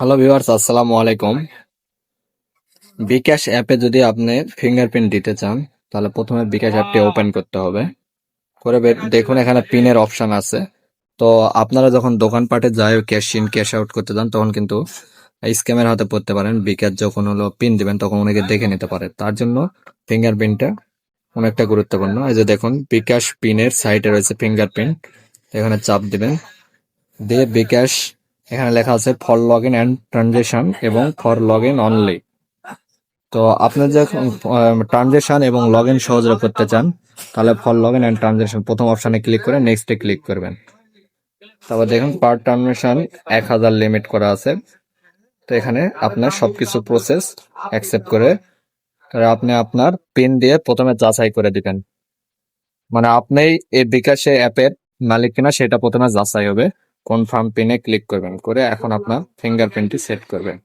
Hello viewers আসসালামু আলাইকুম। বিকাশ অ্যাপে যদি আপনি ফিঙ্গারপ্রিন্ট দিতে চান তাহলে প্রথমে বিকাশ অ্যাপটি ওপেন করতে হবে। করে দেখুন এখানে পিনের অপশন আছে। তো আপনারা যখন দোকানপাটে যায় ক্যাশ ইন ক্যাশ আউট করতে যান তখন কিন্তু স্ক্যামের হাতে পড়তে পারেন। বিকাশ যখন হলো পিন দিবেন তখন অনেকে দেখে নিতে পারে। তার জন্য ফিঙ্গারপ্রিন্টটা অনেকটা গুরুত্বপূর্ণ। এই যে দেখুন বিকাশ পিনের সাইডে রয়েছে ফিঙ্গারপ্রিন্ট এখানে চাপ দিবেন। দিয়ে বিকাশ এখানে লেখা আছে for log in and transaction এবং ফর লগ ইন অনলি তো আপনি যখন ট্রানজেকশন এবং লগ ইন সহজে করতে চান, তাহলে for log in and transaction প্রথম অপশানে ক্লিক করে নেক্সটে ক্লিক করবেন। তারপর দেখুন পার ট্রানজেকশন এক হাজার লিমিট করা আছে। তো এখানে আপনার সবকিছু প্রসেস অ্যাকসেপ্ট করে আপনি আপনার পিন দিয়ে প্রথমে যাচাই করে দিবেন। মানে আপনি এই বিকাশে অ্যাপের মালিক কিনা সেটা প্রথমে যাচাই হবে। কনফার্ম পিনে ক্লিক করবেন। করে এখন আপনার ফিঙ্গারপ্রিন্টটি সেট করবেন।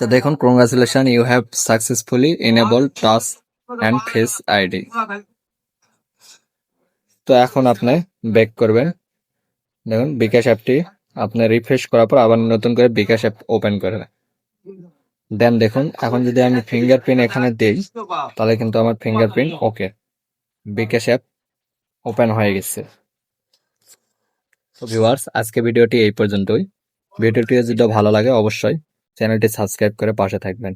তো দেখুন congratulation you have successfully enable touch and face ID তো এখন আপনি ব্যাক করবেন। দেখুন, বিকাশ অ্যাপটি আপনি রিফ্রেশ করার পর আবার নতুন করে বিকাশ অ্যাপ ওপেন করবেন দেন। দেখুন, এখন যদি আমি ফিঙ্গারপ্রিন্ট এখানে দিই, তাহলে কিন্তু আমার fingerprint okay bKash app open হয়ে গেছে। ভিউয়ার্স, আজকে ভিডিওটি এই পর্যন্তই। ভিডিওটি যদি ভালো লাগে, অবশ্যই চ্যানেলটি সাবস্ক্রাইব করে পাশে থাকবেন।